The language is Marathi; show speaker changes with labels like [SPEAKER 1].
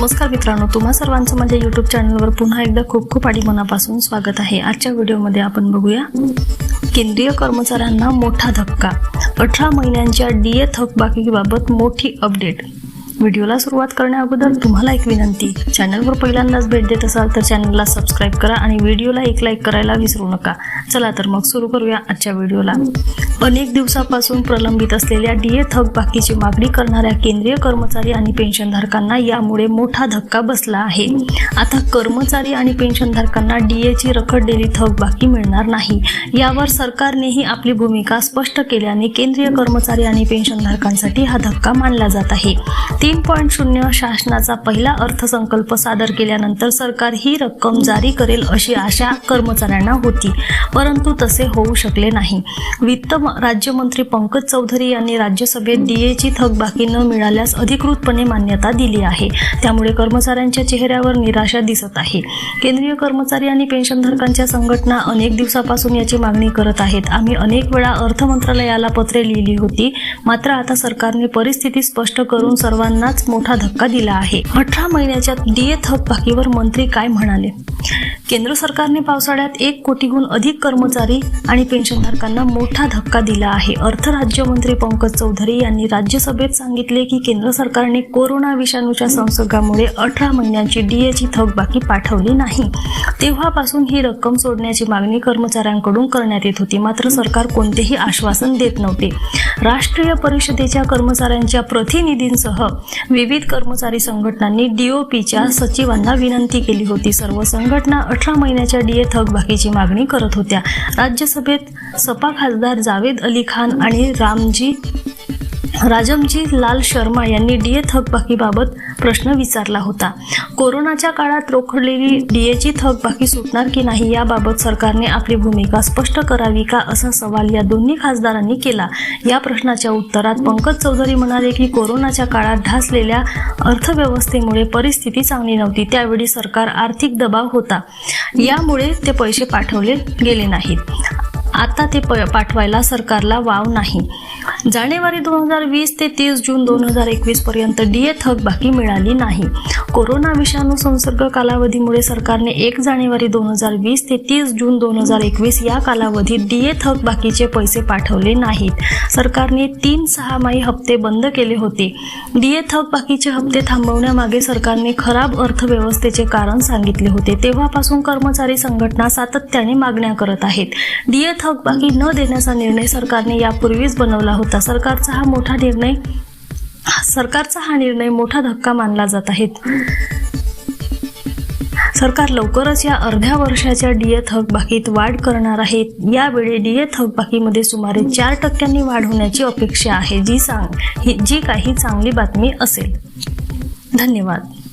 [SPEAKER 1] नमस्कार मित्रांनो तुम्हा सर्वांचं माझ्या युट्यूब चॅनलवर पुन्हा एकदा खूप खूप आडी मनापासून स्वागत आहे. आजच्या व्हिडिओमध्ये आपण बघूया केंद्रीय कर्मचाऱ्यांना मोठा धक्का. अठरा महिन्यांच्या डीए थकबाकीबाबत मोठी अपडेट व्हिडिओला सुरुवात करण्या अगोदर तुम्हाला एक विनंती. चॅनलवर पहिल्यांदाच भेट देत असाल तर चॅनलला सबस्क्राईब करा आणि व्हिडिओला एक लाईक करायला विसरू नका. चला तर मग सुरू करूया आजच्या व्हिडिओला. अनेक दिवसापासून प्रलंबित असलेल्या डीए थकबाकीची मागणी करणाऱ्या केंद्रीय कर्मचारी आणि पेन्शनधारकांना यामुळे मोठा धक्का बसला आहे. आता कर्मचारी आणि पेन्शनधारकांना डीएची रखडलेली थकबाकी मिळणार नाही. यावर सरकारनेही आपली भूमिका स्पष्ट केल्याने केंद्रीय कर्मचारी आणि पेन्शनधारकांसाठी हा धक्का मानला जात आहे. तीन पॉईंट शून्य शासनाचा पहिला अर्थसंकल्प सादर केल्यानंतर सरकार ही रक्कम जारी करेल अशी आशा कर्मचाऱ्यांना होती. परंतु तसे होऊ शकले नाही. वित्त म- राज्यमंत्री पंकज चौधरी यांनी राज्यसभेत डीएची थकबाकी न मिळाल्यास अधिकृतपणे मान्यता दिली आहे. त्यामुळे कर्मचाऱ्यांच्या चेहऱ्यावर निराशा दिसत आहे. केंद्रीय कर्मचारी आणि पेन्शनधारकांच्या संघटना अनेक दिवसापासून याची मागणी करत आहेत. आम्ही अनेक वेळा अर्थ मंत्रालयाला पत्रे लिहिली होती. मात्र आता सरकारने परिस्थिती स्पष्ट करून सर्वांना सर्वांनाच मोठा धक्का दिला आहे. अठरा महिन्याच्या डीए थकबाकीवर मंत्री काय म्हणाले? केंद्र सरकारने पावसाळ्यात एक कोटीहून अधिक कर्मचारी आणि पेन्शनधारकांना मोठा धक्का दिला आहे. अर्थ राज्यमंत्री पंकज चौधरी यांनी राज्यसभेत सांगितले की केंद्र सरकारने कोरोना विषाणूच्या संसर्गामुळे अठरा महिन्यांची डीएची थकबाकी पाठवली नाही. तेव्हापासून ही रक्कम सोडण्याची मागणी कर्मचाऱ्यांकडून करण्यात येत होती. मात्र सरकार कोणतेही आश्वासन देत नव्हते. राष्ट्रीय परिषदेच्या कर्मचाऱ्यांच्या प्रतिनिधींसह विविध कर्मचारी संघटनांनी डीओपीच्या सचिवांना विनंती केली होती. सर्व संघटना अठरा महिन्याच्या डीए थकबाकीची मागणी करत होत्या. राज्यसभेत सपा खासदार जावेद अली खान आणि रामजी राजमजी लाल शर्मा यांनी डीए थकबाकीबाबत प्रश्न विचारला होता. कोरोनाच्या काळात रोखडलेली डीएची थकबाकी सुटणार की नाही याबाबत सरकारने आपली भूमिका स्पष्ट करावी का असा सवाल या दोन्ही खासदारांनी केला? या प्रश्नाच्या उत्तरात पंकज चौधरी म्हणाले की कोरोनाच्या काळात ढासलेल्या अर्थव्यवस्थेमुळे परिस्थिती चांगली नव्हती. त्यावेळी सरकार आर्थिक दबाव होता. यामुळे ते पैसे पाठवले गेले नाहीत. आता ते प पाठवायला सरकारला वाव नाही. जानेवारी दोन हजार वीस ते तीस जून दोन हजार एकवीस पर्यंत डीए थकबाकी मिळाली नाही. कोरोना विषाणू संसर्ग कालावधीमुळे सरकारने एक जानेवारी दोन हजार वीस ते तीस जून दोन हजार एकवीस या कालावधीत डीए थकबाकीचे पैसे पाठवले नाहीत. सरकारने तीन सहामाही हप्ते बंद केले होते. डीए थकबाकीचे हप्ते थांबवण्यामागे सरकारने खराब अर्थव्यवस्थेचे कारण सांगितले होते. तेव्हापासून कर्मचारी संघटना सातत्याने मागण्या करत आहेत. डीए थकबाकी न देण्याचा निर्णय सरकारने यापूर्वीच बनवला होता. होता. सरकारचा हा मोठा निर्णय सरकारचा हा निर्णय मोठा धक्का मानला जात आहे सरकार लवकरच या अर्ध्या वर्षाच्या डीए थकबाकीत वाढ करणार आहे. यावेळी डीए थकबाकीमध्ये सुमारे चार टक्क्यांनी वाढ होण्याची अपेक्षा आहे. जी सांग ही जी काही चांगली बातमी असेल. धन्यवाद.